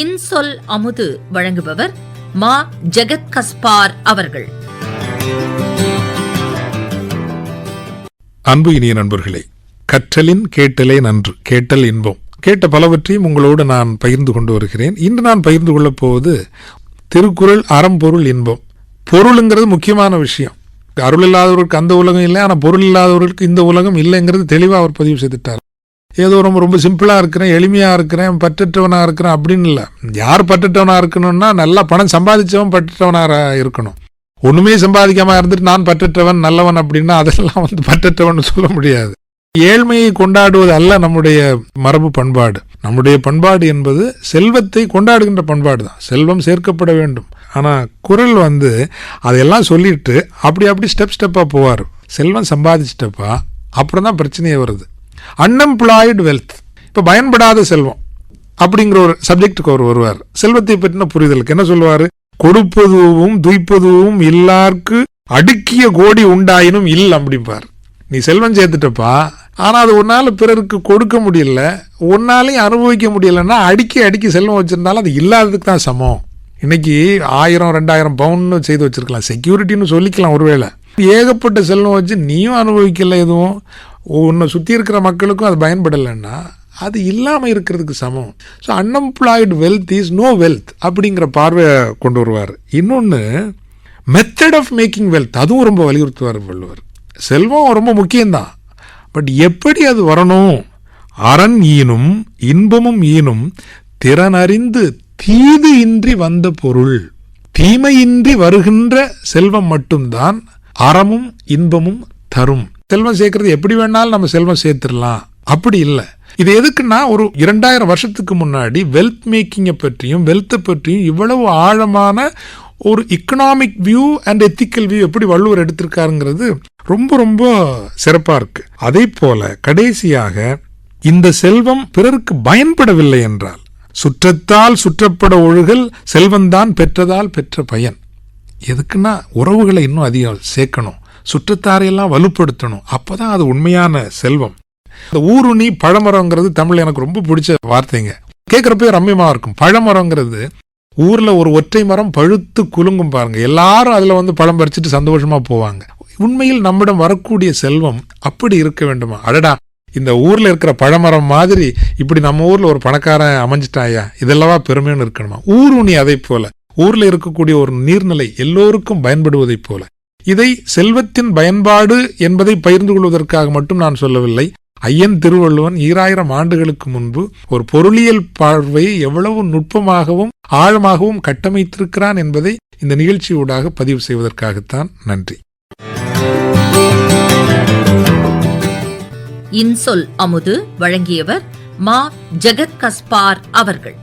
இன்சொல் அமுது வழங்குபவர் மா ஜெகத் கஸ்பார் அவர்கள். அன்பு இனிய நண்பர்களே கற்றலின் கேட்டலே நன்று கேட்டல் இன்பம். கேட்ட பலவற்றையும் உங்களோடு நான் பகிர்ந்து கொண்டு வருகிறேன். இன்று நான் பகிர்ந்து கொள்ளப் போவது திருக்குறள் அறம்பொருள் இன்பம். பொருளுங்கிறது முக்கியமான விஷயம். அருள் இல்லாதவர்களுக்கு அந்த உலகம் இல்லை ஆனால் பொருள் இல்லாதவர்களுக்கு இந்த உலகம் இல்லைங்கிறது தெளிவாக அவர் பதிவு செய்துட்டார். ஏதோ ரொம்ப ரொம்ப சிம்பிளாக இருக்கிறேன் எளிமையாக இருக்கிறேன் பற்றற்றவனாக இருக்கிறேன் அப்படின்னு இல்லை. யார் பற்றற்றவனாக இருக்கணும்னா நல்லா பணம் சம்பாதிச்சவன் பற்றற்றவனாக இருக்கணும். ஒன்றுமே சம்பாதிக்காம இருந்துட்டு நான் பற்றற்றவன் நல்லவன் அப்படின்னா அதெல்லாம் வந்து பற்றற்றவன் சொல்ல முடியாது. ஏழ்மையை கொண்டாடுவது அல்ல நம்முடைய மரபு பண்பாடு. நம்முடைய பண்பாடு என்பது செல்வத்தை கொண்டாடுகின்ற பண்பாடு தான். செல்வம் சேர்க்கப்பட வேண்டும். ஆனால் குரல் வந்து அதையெல்லாம் சொல்லிட்டு அப்படி அப்படி ஸ்டெப் ஸ்டெப்பாக போவார். செல்வம் சம்பாதிச்சிட்டப்பா அப்புறம் தான் பிரச்சனையே வருது. அன்எம்ப்ளாய்டு வெல்த் இப்போ பயன்படாத செல்வம் அப்படிங்கிற ஒரு சப்ஜெக்டுக்கு அவர் வருவார். செல்வத்தை பற்றின புரிதலுக்கு என்ன சொல்லுவார்? கொடுப்பதுவும் துய்ப்பதுவும் இல்லார்க்கு அடுக்கிய கோடி உண்டாயினும் இல்லை அப்படிம்பார். நீ செல்வம் சேர்த்துட்டப்பா. ஆனா அது ஒன்னால் பிறருக்கு கொடுக்க முடியல. உன்னாலையும் அனுபவிக்க முடியலன்னா அடிக்கி அடிக்கி செல்வம் வச்சிருந்தாலும் அது இல்லாததுக்கு தான் சமம். இன்னைக்கு ஆயிரம் ரெண்டாயிரம் பவுன்னு செய்து வச்சிருக்கலாம். செக்யூரிட்டின்னு சொல்லிக்கலாம் ஒருவேளை. ஏகப்பட்ட செல்வம் வச்சு நீயும் அனுபவிக்கல எதுவும். உன்னை சுற்றி இருக்கிற மக்களுக்கும் அது பயன்படலைன்னா அது இல்லாமல் இருக்கிறதுக்கு சமம். So unemployed wealth is no wealth அப்படிங்கிற பார்வையை கொண்டு வருவார். இன்னொன்று மெத்தட் ஆஃப் மேக்கிங் வெல்த் அதுவும் ரொம்ப வலியுறுத்துவார் வள்ளுவர். செல்வம் ரொம்ப முக்கியம்தான். பட் எப்படி அது வரணும்? அரண் ஈனும் இன்பமும் ஈனும் திறனறிந்து தீது இன்றி வந்த பொருள். தீமையின்றி வருகின்ற செல்வம் மட்டும்தான் அறமும் இன்பமும் தரும். செல்வம் சேர்க்கறது எப்படி வேணாலும் நம்ம செல்வம் சேர்த்துடலாம். அப்படி இல்லை. இது எதுக்குன்னா ஒரு இரண்டாயிரம் வருஷத்துக்கு முன்னாடி வெல்த் மேக்கிங்கை பற்றியும் வெல்த்தை பற்றியும் இவ்வளவு ஆழமான ஒரு economic view and ethical view எப்படி வள்ளுவர் எடுத்திருக்காருங்கிறது ரொம்ப ரொம்ப சிறப்பாக இருக்கு. அதே போல கடைசியாக இந்த செல்வம் பிறருக்கு பயன்படவில்லை என்றால் சுற்றத்தால் சுற்றப்பட ஒழுகல் செல்வந்தான் பெற்றதால் பெற்ற பயன். எதுக்குன்னா உறவுகளை இன்னும் அதிகம் சேர்க்கணும். சுற்றத்தாரையெல்லாம் வலுப்படுத்தணும். அப்போ தான் அது உண்மையான செல்வம். இந்த ஊருணி பழமரங்கிறது தமிழ் எனக்கு ரொம்ப பிடிச்ச வார்த்தைங்க. கேட்குறப்பே ரம்யமாக இருக்கும். பழமரங்கிறது ஊரில் ஒரு ஒற்றை மரம் பழுத்து குலுங்கும் பாருங்க. எல்லாரும் அதில் வந்து பழம் பறிச்சுட்டு சந்தோஷமாக போவாங்க. உண்மையில் நம்மிடம் வரக்கூடிய செல்வம் அப்படி இருக்க வேண்டுமா? அடடா இந்த ஊரில் இருக்கிற பழமரம் மாதிரி இப்படி நம்ம ஊரில் ஒரு பணக்காரன் அமைஞ்சிட்டாயா? இதெல்லவா பெருமைன்னு இருக்கணுமா? ஊருணி அதை போல ஊரில் இருக்கக்கூடிய ஒரு நீர்நிலை எல்லோருக்கும் பயன்படுவதைப் போல. இதை செல்வத்தின் பயன்பாடு என்பதை பகிர்ந்து கொள்வதற்காக மட்டும் நான் சொல்லவில்லை. ஐயன் திருவள்ளுவன் ஈராயிரம் ஆண்டுகளுக்கு முன்பு ஒரு பொருளியல் பார்வையை எவ்வளவு நுட்பமாகவும் ஆழமாகவும் கட்டமைத்திருக்கிறான் என்பதை இந்த நிகழ்ச்சியூடாக பதிவு செய்வதற்காகத்தான் நன்றி. இன்சொல் அமுது வழங்கியவர் மா. ஜெகத் கஸ்பார் அவர்கள்.